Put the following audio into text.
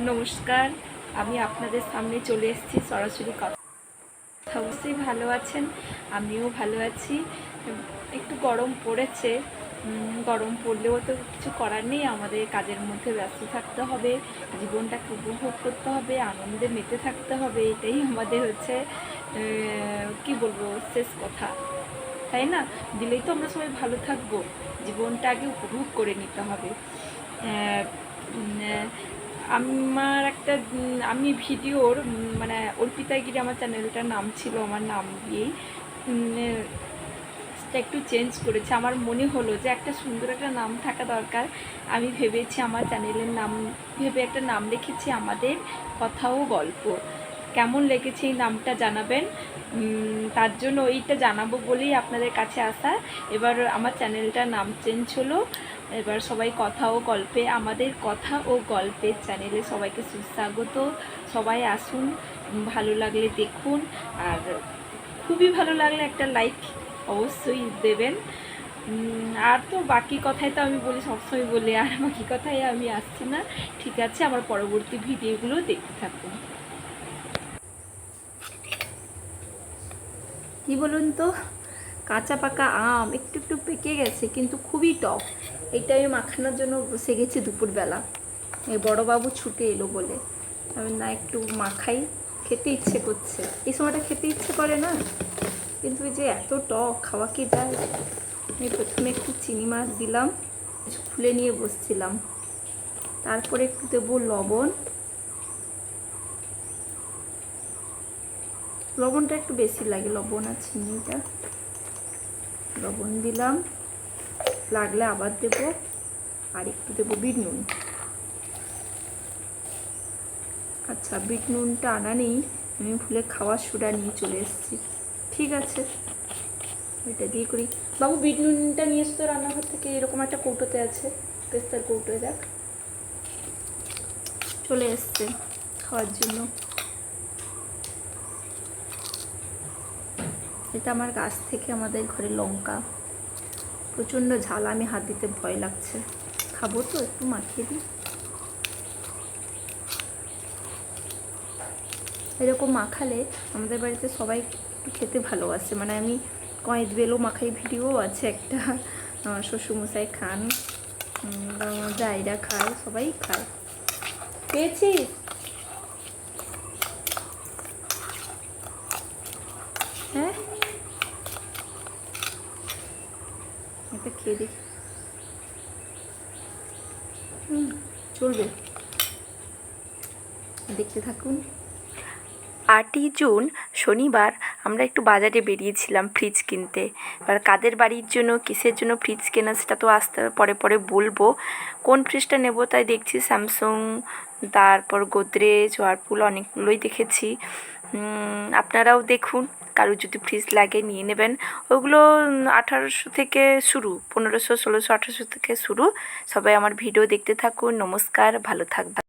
নমস্কার, আমি আপনাদের সামনে চলে এসেছি সরাসরি কথা অবশ্যই ভালো আছেন? আমিও ভালো আছি। একটু গরম পড়েছে। গরম পড়লেও তো কিছু করার নেই। আমাদের কাজের মধ্যে ব্যস্ত থাকতে হবে, জীবনটাকে উপভোগ করতে হবে, আনন্দে মেতে থাকতে হবে, এটাই আমাদের হচ্ছে কি বলব, শেষ কথা। তাই না? দিলেই তো আমরা সবাই ভালো থাকব। জীবনটাকে উপভোগ করে নিতে হবে। আমার একটা আমি ভিডিওর মানে অর্পিতাগিরি আমার চ্যানেলটার নাম ছিল, আমার নাম দিয়েই একটু চেঞ্জ করেছে। আমার মনে হলো যে একটা সুন্দর একটা নাম থাকা দরকার। আমি ভেবেছি আমার চ্যানেলের নাম, ভেবে একটা নাম রেখেছি আমাদের কথা ও গল্প। কেমন লেগেছে এই নামটা জানাবেন। তার জন্য ওইটা জানাব বলেই আপনাদের কাছে আসা। এবার আমার চ্যানেলটার নাম চেঞ্জ হলো। এবার সবাই কথা ও গল্পে, আমাদের কথা ও গল্পের চ্যানেলে সবাইকে সুস্বাগত। সবাই আসুন, ভালো লাগলে দেখুন, আর খুবই ভালো লাগলে একটা লাইক অবশ্যই দেবেন। আর তো বাকি কথাই তো আমি বলি, সবসময় বলি, আর বাকি কথাই আমি আসছি না। ঠিক আছে আমার পরবর্তী ভিডিওগুলো দেখতে থাকুন। কি বলুন তো? কাঁচা পাকা আম, একটু একটু পেকে গেছে, কিন্তু খুবই টক। এইটা আমি মাখানোর জন্য বসে গেছি দুপুরবেলা। এই বড়োবাবু ছুটে এলো বলে। আমি না, একটু মাখাই। খেতে ইচ্ছে করছে। এই সময়টা খেতে ইচ্ছে করে না? কিন্তু যে এত টক, খাওয়া কি যায়? আমি প্রথমে একটু চিনি মাছ দিলাম খুলে নিয়ে বসছিলাম। তারপরে একটু দেবো লবণ। লবণটা একটু বেশি লাগে, লবণ আর চিনিটা। লবণ দিলাম। লাগলে আবার দেব, আর একটু দেবো বিট নুন। আচ্ছা বিট নুনটা আনা নেই, আমি ভুলে খাওয়ার সোডা নিয়ে চলে এসেছি। ঠিক আছে, এটা দিয়ে করি। বাবু, বিট নুনটা নিয়ে এসতো রান্নাঘর থেকে, এরকম একটা কৌটোতে আছে। পেস্তার কৌটোয় দেখ। চলে এসছে খাওয়ার জন্য। এটা আমার গাছ থেকে আমাদের ঘরে লঙ্কা। প্রচণ্ড ঝাল, আমি হাত দিতে ভয় লাগছে। খাব তো, একটু মাখিয়ে দিই। এরকম মাখালে আমাদের বাড়িতে সবাই একটু খেতে ভালোবাসে। মানে আমি কয়েক বেলো মাখাই ভিডিও আছে একটা, আমার শ্বশুরমশাই খান জায়রা খায়, সবাই খায়। পেয়েছিস এটা খেয়ে দেখি। চলবে। দেখতে থাকুন। আটই জুন, শনিবার আমরা একটু বাজারে বেরিয়েছিলাম ফ্রিজ কিনতে। এবার কাদের বাড়ির জন্য, কিসের জন্য ফ্রিজ কেনা সেটা তো আসতে পরে পরে বলব। কোন ফ্রিজটা নেব তাই দেখছি স্যামসুং তারপর গোদরেজ ওয়ারপুল অনেকগুলোই দেখেছি। আপনারাও দেখুন, কারও যদি ফ্রিজ লাগে নিয়ে নেবেন। ওগুলো আঠারোশো থেকে শুরু, পনেরোশো, ষোলোশো, আঠারোশো থেকে শুরু। সবাই আমার ভিডিও দেখতে থাকুন, নমস্কার, ভালো থাকবেন।